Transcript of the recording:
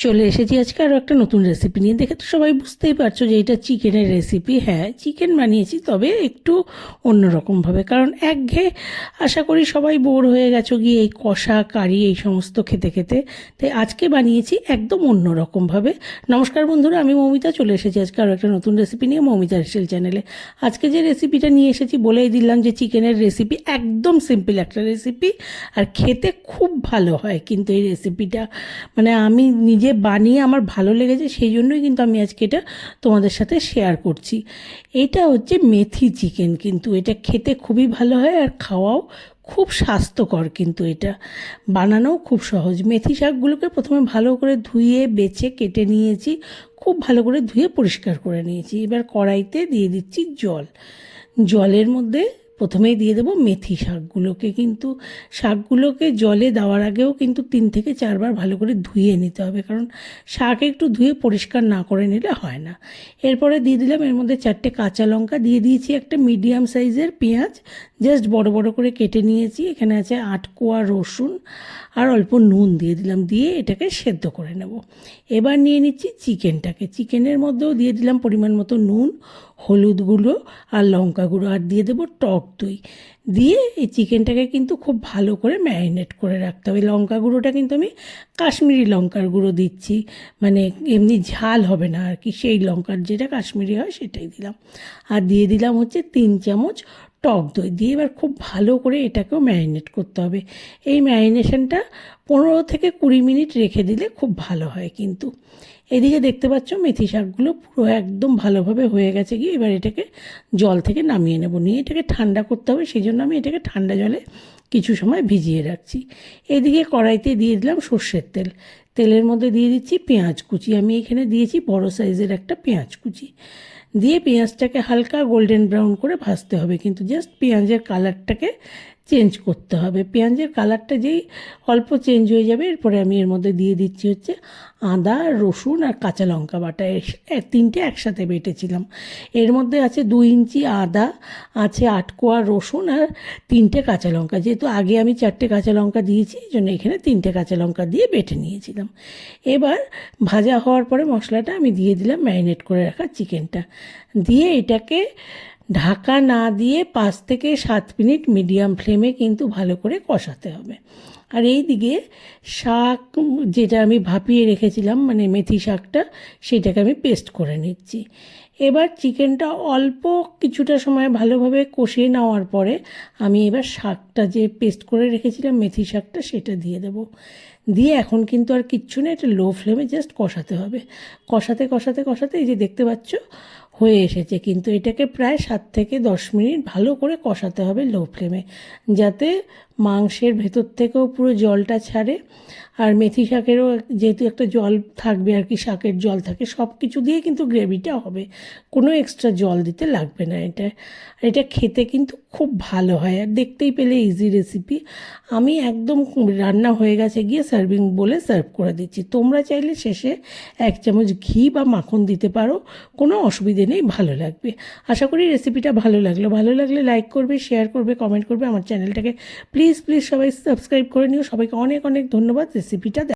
চলে এসেছি আজকে আরও একটা নতুন রেসিপি নিয়ে। দেখে তো সবাই বুঝতেই পারছ যে এটা চিকেনের রেসিপি হ্যাঁ চিকেন বানিয়েছি, তবে একটু অন্যরকমভাবে কারণ একঘেয়ে আশা করি সবাই বোর হয়ে গেছো গিয়ে এই কষা, কারি, এই সমস্ত খেতে খেতে। তাই আজকে বানিয়েছি একদম অন্যরকমভাবে নমস্কার বন্ধুরা, আমি মৌমিতা, চলে এসেছি আজকে আরও একটা নতুন রেসিপি নিয়ে মৌমিতা রেসেল চ্যানেলে আজকে যে রেসিপিটা নিয়ে এসেছি বলেই দিলাম যে চিকেনের রেসিপি একদম সিম্পল একটা রেসিপি আর খেতে খুব ভালো হয় কিন্তু এই রেসিপিটা মানে আমি নিজে বানিয়ে আমার ভালো লেগেছে, সেই জন্যই কিন্তু আমি আজকে এটা তোমাদের সাথে শেয়ার করছি। এটা হচ্ছে মেথি চিকেন কিন্তু, এটা খেতে খুবই ভালো হয় আর খাওয়াও খুব স্বাস্থ্যকর কিন্তু এটা। বানানোও খুব সহজ। মেথি শাকগুলোকে প্রথমে ভালো করে ধুয়ে, বেছে, কেটে নিয়েছি, খুব ভালো করে ধুয়ে পরিষ্কার করে নিয়েছি। এবার কড়াইতে দিয়ে দিচ্ছি জল। জলের মধ্যে প্রথমেই দিয়ে দেবো মেথি শাকগুলোকে কিন্তু শাকগুলোকে জলে দেওয়ার আগেও কিন্তু তিন থেকে চারবার ভালো করে ধুয়ে নিতে হবে, কারণ শাক একটু ধুয়ে পরিষ্কার না করে নিলে হয় না। এরপরে দিয়ে দিলাম, এর মধ্যে চারটে কাঁচা লঙ্কা, দিয়ে দিয়েছি একটা মিডিয়াম সাইজের পেঁয়াজ, জাস্ট বড় বড় করে কেটে নিয়েছি, এখানে আছে আট কোয়া রসুন আর অল্প নুন দিয়ে দিলাম, দিয়ে এটাকে সেদ্ধ করে নেব। এবার নিয়ে নিচ্ছি চিকেনটাকে, চিকেনের মধ্যেও দিয়ে দিলাম পরিমাণ মতো নুন, হলুদ গুঁড়ো আর লঙ্কা গুঁড়ো, আর দিয়ে দেবো টক দই দিয়ে এই চিকেনটাকে কিন্তু খুব ভালো করে ম্যারিনেট করে রাখতে হবে। লঙ্কা গুঁড়োটা কিন্তু আমি কাশ্মীরি লঙ্কার গুঁড়ো দিচ্ছি। মানে এমনি ঝাল হবে না আর কি। সেই লঙ্কার যেটা কাশ্মীরি হয় সেটাই দিলাম। আর দিয়ে দিলাম হচ্ছে তিন চামচ টক দই দিয়ে এবার খুব ভালো করে এটাকেও ম্যারিনেট করতে হবে। এই ম্যারিনেশনটা পনেরো থেকে কুড়ি মিনিট রেখে দিলে খুব ভালো হয় কিন্তু। এদিকে দেখতে পাচ্ছ মেথি শাকগুলো পুরো একদম ভালোভাবে হয়ে গেছে গিয়ে এবার এটাকে জল থেকে নামিয়ে নেব। নিয়ে এটাকে ঠান্ডা করতে হবে সেই জন্য আমি এটাকে ঠান্ডা জলে কিছু সময় ভিজিয়ে রাখছি। এদিকে কড়াইতে দিয়ে দিলাম সর্ষের তেল। তেলের মধ্যে দিয়ে দিচ্ছি পেঁয়াজ কুচি। আমি এখানে দিয়েছি বড় সাইজের একটা পেঁয়াজ কুচি। দিয়ে পেঁয়াজটাকে হালকা গোল্ডেন ব্রাউন করে ভাজতে হবে। কিন্তু জাস্ট পেঁয়াজের কালারটাকে চেঞ্জ করতে হবে। পেঁয়াজের কালারটা যেই অল্প চেঞ্জ হয়ে যাবে, এরপরে আমি এর মধ্যে দিয়ে দিচ্ছি হচ্ছে আদা, রসুন আর কাঁচা লঙ্কা বাটা। তিনটে একসাথে বেটেছিলাম। এর মধ্যে আছে দু ইঞ্চি আদা, আছে আটকোয়া রসুন আর তিনটে কাঁচা লঙ্কা। যেহেতু আগে আমি চারটে কাঁচা লঙ্কা দিয়েছি, এই জন্য এখানে তিনটে কাঁচা লঙ্কা দিয়ে বেটে নিয়েছিলাম। এবার ভাজা হওয়ার পরে মশলাটা আমি দিয়ে দিলাম ম্যারিনেট করে রাখা চিকেনটা দিয়ে এটাকে ঢাকা না দিয়ে পাঁচ থেকে সাত মিনিট মিডিয়াম ফ্লেমে কিন্তু ভালো করে কষাতে হবে। আর এই দিকে শাক যেটা আমি ভাপিয়ে রেখেছিলাম মানে মেথি শাকটা, সেটাকে আমি পেস্ট করে নিচ্ছি। এবার চিকেনটা অল্প কিছুটা সময় ভালোভাবে কষিয়ে নেওয়ার পরে আমি এবার শাকটা যে পেস্ট করে রেখেছিলাম, মেথি শাকটা, সেটা দিয়ে দেবো। দিয়ে এখন কিন্তু আর কিচ্ছু নেই, এটা লো ফ্লেমে জাস্ট কষাতে হবে। কষাতে কষাতে কষাতে এই যে দেখতে পাচ্ছ হয়ে এসেছে। কিন্তু এটাকে প্রায় সাত থেকে দশ মিনিট ভালো করে কষাতে হবে লো ফ্লেমে যাতে মাংসের ভেতর থেকেও পুরো জলটা ছাড়ে। আর মেথি শাকেরও যেহেতু একটা জল থাকবে আর কি, শাকের জল থাকে সব কিছু দিয়ে কিন্তু গ্রেভিটা হবে। কোনো এক্সট্রা জল দিতে লাগবে না এটা। আর এটা খেতে কিন্তু খুব ভালো হয়। আর দেখতেই পেলে ইজি রেসিপি আমি একদম রান্না হয়ে গেছে গিয়ে সার্ভিং বলে সার্ভ করে দিচ্ছি। তোমরা চাইলে শেষে এক চামচ ঘি বা মাখন দিতে পারো। কোনো অসুবিধে নেই ভালো লাগবে। আশা করি রেসিপিটা ভালো লাগল। ভালো লাগলে লাইক করবে শেয়ার করবে কমেন্ট করবে। আমার চ্যানেলটাকে প্লিজ প্লিজ সবাই সাবস্ক্রাইব করে নিও। সবাইকে অনেক অনেক ধন্যবাদ রেসিপিটা